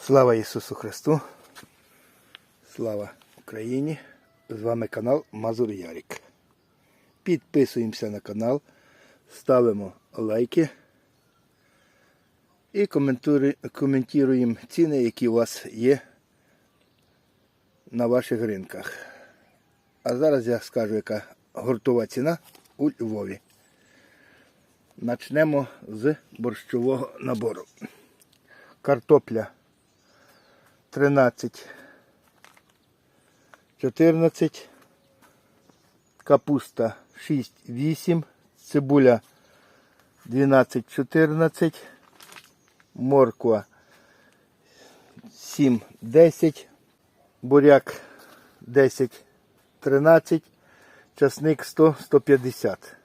Слава Ісусу Христу! Слава Україні! З вами канал Мазур Ярік. Підписуємося на канал, ставимо лайки і коментуємо ціни, які у вас є на ваших ринках. А зараз я скажу, яка гуртова ціна у Львові. Начнемо з борщового набору. Картопля 13, 14, капуста 6, 8, цибуля 12, 14, морква 7, 10, буряк 10, 13, часник 100, 150.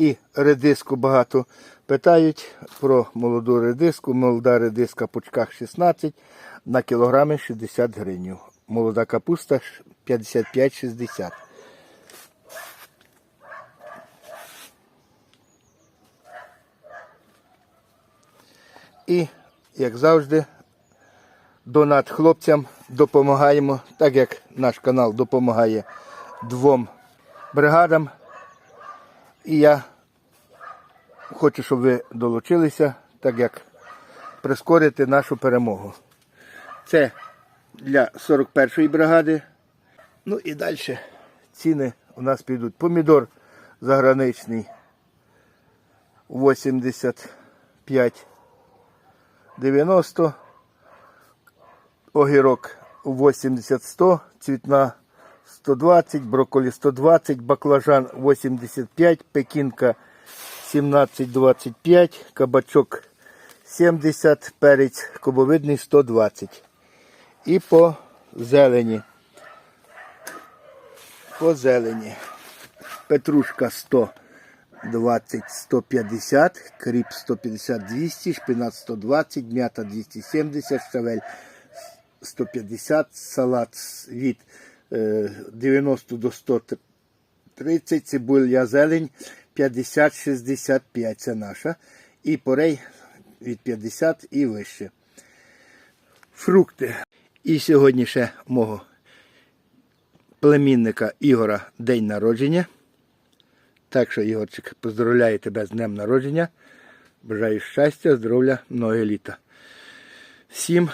І редиску багато питають про молоду редиску. Молода редиска по пучках 16 на кілограми 60 гривень. Молода капуста 55-60. І, як завжди, донат хлопцям допомагаємо, так як наш канал допомагає двом бригадам. І я хочу, щоб ви долучилися, так як прискорити нашу перемогу. Це для 41-ї бригади. Ну і далі ціни у нас підуть. Помідор заграничний 85 90 огірок 80-100, цвітна 120, брокколі 120, баклажан 85, пекінка 17-25, кабачок 70, перець кубовидний 120. І по зелені. По зелені. Петрушка 120, 150, кріп 150, 200, шпинат 120, м'ята 270, щавель 150, салат від е, 90 до 130, цибуля зелень 50-65, це наша. І порей від 50 і вище. Фрукти. І сьогодні ще мого племінника Ігора день народження. Так що, Ігорчик, поздравляю тебе з днем народження. Бажаю щастя, здоров'я, много літа. Всім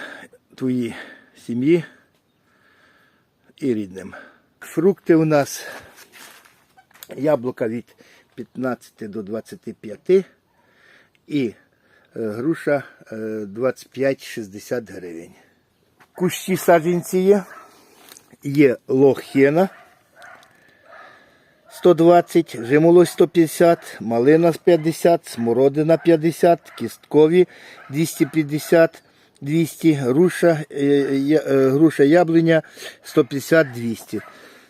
твоїй сім'ї і рідним. Фрукти у нас яблука від 15 до 25 і е, груша е, 25-60 гривень. Кущі саджанці є. Є лохєна 120, жимолось 150, малина 50, смородина 50, кісткові 250, 200, груша, е, е, груша яблуня 150-200.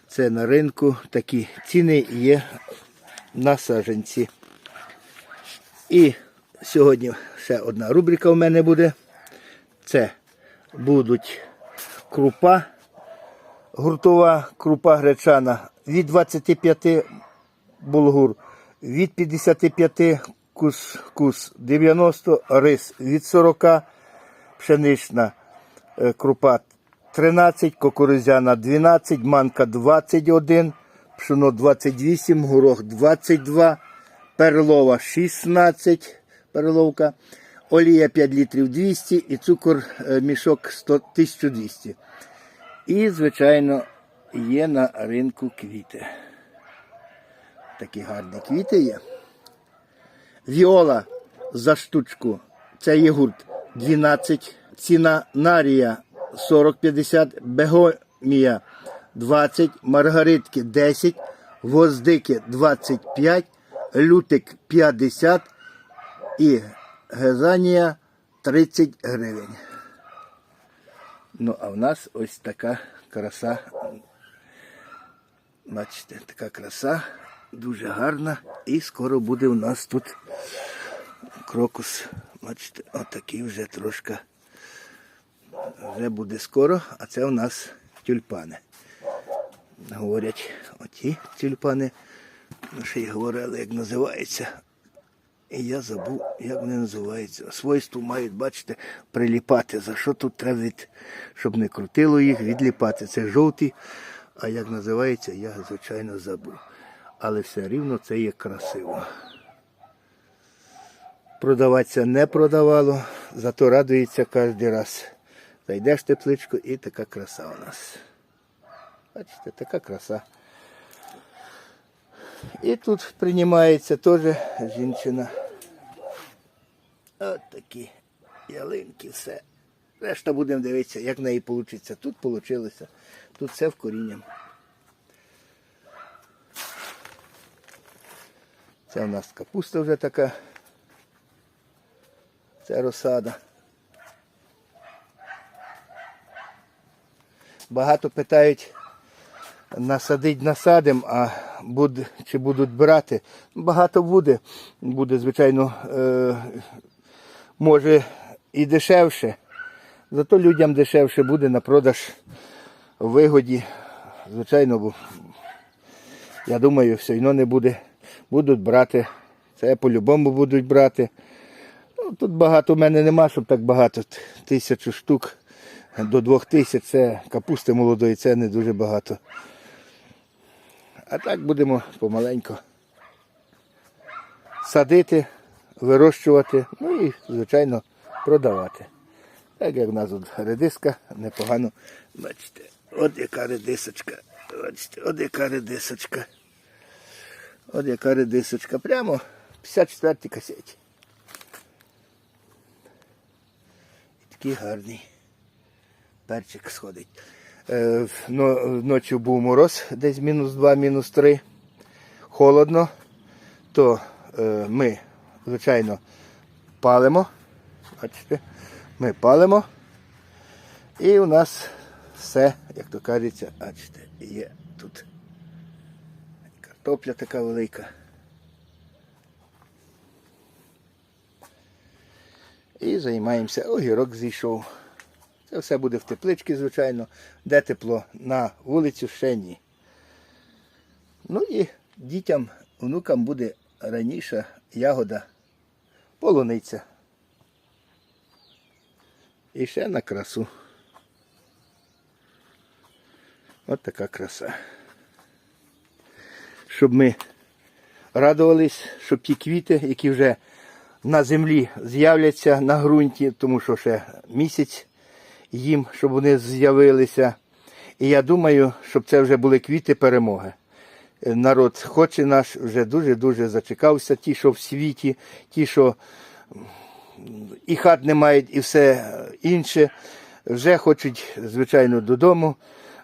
Це на ринку такі ціни є на саджанці. І сьогодні ще одна рубрика у мене буде. Це будуть крупа, гуртова крупа гречана від 25 булгур, від 55 кус-кус, 90 рис, від 40 пшенична е, крупа 13, кукурузяна 12, манка 21, пшено 28, горох 22, перлова 16, перловка, олія 5 літрів 200 і цукор е, мішок 100, 1200. І, звичайно, є на ринку квіти. Такі гарні квіти є. Віола за штучку. Це є гурт 12. Ціна нарія 40-50, бегомія 20, маргаритки 10, гвоздики 25, лютик 50 і гезанія 30 гривень. Ну, а в нас ось така краса. Бачите, така краса, дуже гарна. І скоро буде у нас тут крокус. Бачите, отакий вже трошки. Вже буде скоро, а це у нас тюльпани. Говорять, оті тюльпани, ще й говорили, як називається. І я забув, як вони називаються. Свойство мають, бачите, приліпати. За що тут треба, від, щоб не крутило їх, відліпати. Це жовті, а як називається, я звичайно забув. Але все рівно це є красиво. Продаватися не продавало, зато радується кожен раз. Зайдеш в тепличку і така краса у нас. Бачите, така краса. І тут приймається теж жінчина. От такі ялинки, все. Решта будемо дивитися, як в неї вийде. Тут вийшло. Тут все в корінням. Це у нас капуста вже така. Це розсада. Багато питають, насадить насадим, а буд, чи будуть брати. Багато буде. Буде, звичайно, е, може і дешевше. Зато людям дешевше буде на продаж в вигоді. Звичайно, бо я думаю, все одно не буде. Будуть брати. Це по-любому будуть брати. Ну, тут багато в мене нема, щоб так багато. Тисячу штук до двох тисяч це капусти молодої, це не дуже багато. А так будемо помаленько садити, вирощувати, ну і, звичайно, продавати. Так як в нас тут редиска, непогано. Бачите, от яка редисочка. Бачите, от яка редисочка. От яка редисочка. Прямо 54 касеті. Такий гарний перчик сходить. Е, Ночі був мороз, десь мінус 2, мінус 3. Холодно. То е, ми, звичайно, палимо. Бачите, ми палимо. І у нас все, як то кажеться, бачите, є тут. Картопля така велика. І займаємося. Огірок зійшов. Це все буде в тепличці, звичайно. Де тепло на вулицю ще ні. Ну і дітям, внукам буде раніше ягода полуниця. І ще на красу. От така краса. Щоб ми радувались, щоб ті квіти, які вже на землі з'являться на ґрунті, тому що ще місяць їм, щоб вони з'явилися. І я думаю, щоб це вже були квіти перемоги. Е, Народ хоче наш вже дуже-дуже зачекався. Ті, що в світі, ті, що і хат не мають, і все інше, вже хочуть, звичайно, додому,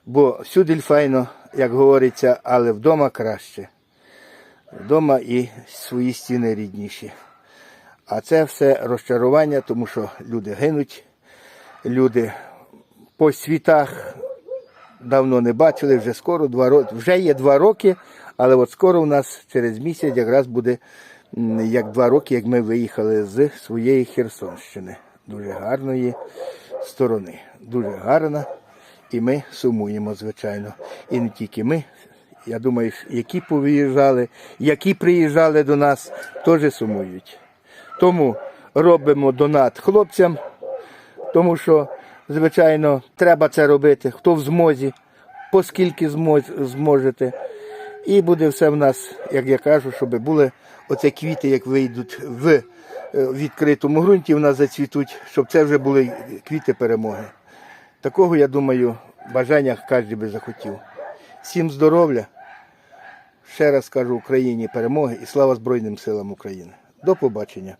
бо всюди файно, як говориться, але вдома краще. Вдома і свої стіни рідніші. А це все розчарування, тому що люди гинуть, люди по світах давно не бачили, вже скоро два роки. Вже є два роки, але от скоро у нас через місяць якраз буде як два роки, як ми виїхали з своєї Херсонщини. Дуже гарної сторони. Дуже гарна. І ми сумуємо, звичайно. І не тільки ми. Я думаю, які повиїжджали, які приїжджали до нас, теж сумують. Тому робимо донат хлопцям, тому що, звичайно, треба це робити. Хто в змозі, поскільки зможете. І буде все в нас, як я кажу, щоб були оці квіти, як вийдуть в е, відкритому ґрунті, в нас зацвітуть, щоб це вже були квіти перемоги. Такого, я думаю, бажання кожен би захотів. Всім здоров'я. Ще раз кажу Україні перемоги і слава Збройним силам України. До побачення.